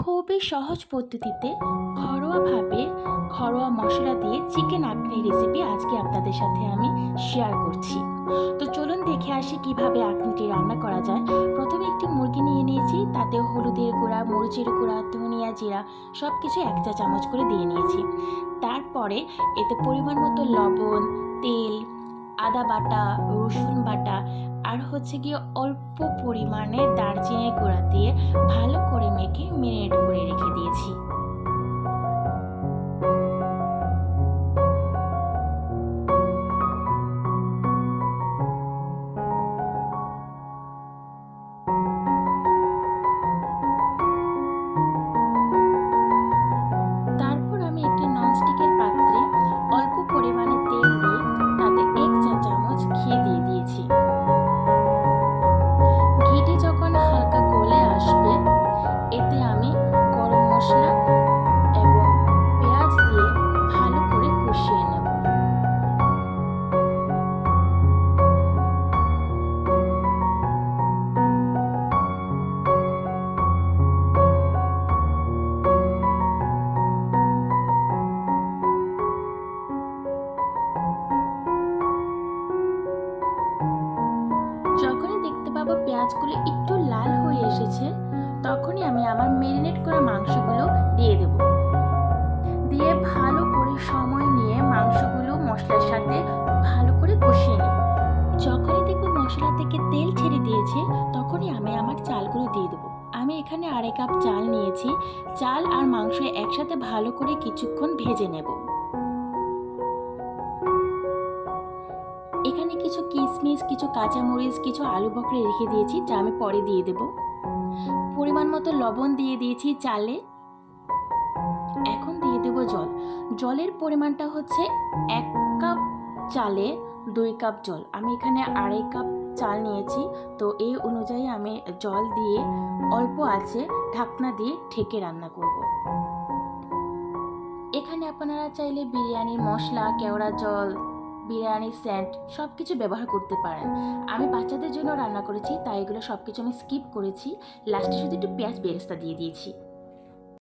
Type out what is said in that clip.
খুবই সহজ পদ্ধতিতে ঘরোয়াভাবে ঘরোয়া মশলা দিয়ে চিকেন আকনি রেসিপি আজকে আপনাদের সাথে আমি শেয়ার করছি। তো চলুন দেখে আসি কীভাবে আকনিটি রান্না করা যায়। প্রথমে একটি মুরগি নিয়ে নিয়েছি তাতে হলুদের গুঁড়া, মরিচের গুঁড়া, ধনিয়া জিরা সব কিছু এক চা চামচ করে দিয়ে নিয়েছি। তারপরে এতে পরিমাণ মতো লবণ, তেল, আদা বাটা, রসুন বাটা আর হচ্ছে গিয়ে অল্প পরিমাণে দারচিনির গুঁড়া পেঁয়াজগুলো একটু লাল হয়ে এসেছে, তখনই আমি আমার মেরিনেট করা মাংসগুলো দিয়ে দেব। দিয়ে ভালো করে সময় নিয়ে মাংসগুলো মশলার সাথে ভালো করে কষিয়ে নেব। যখনই দেখব মশলা থেকে তেল ছেড়ে দিয়েছে, তখনই আমি আমার চালগুলো দিয়ে দেবো। আমি এখানে আড়াই কাপ চাল নিয়েছি। চাল আর মাংস একসাথে ভালো করে কিছুক্ষণ ভেজে নেব। কিছু কিশমিশ কিছু কাঁচামরিচ, কিছু আলু বকরে রেখে দিয়েছি, যা আমি পরে দিয়ে দেব। পরিমাণ মতো লবণ দিয়ে দিয়েছি চালে। এখন দিয়ে দেব জল। জলের পরিমাণটা হচ্ছে এক কাপ চালে দুই কাপ জল। আমি এখানে আড়াই কাপ চাল নিয়েছি, তো এই অনুযায়ী আমি জল দিয়ে অল্প আছে ঢাকনা দিয়ে ঢেকে রান্না করব। এখানে আপনারা চাইলে বিরিয়ানির মশলা, কেওড়া জল বিরিয়ানি স্যান্ড সব কিছু ব্যবহার করতে পারেন। আমি বাচ্চাদের জন্য রান্না করেছি, তাই এগুলো সব কিছু আমি স্কিপ করেছি। লাস্টে শুধু একটু পেঁয়াজ বেরেস্তা দিয়ে দিয়েছি।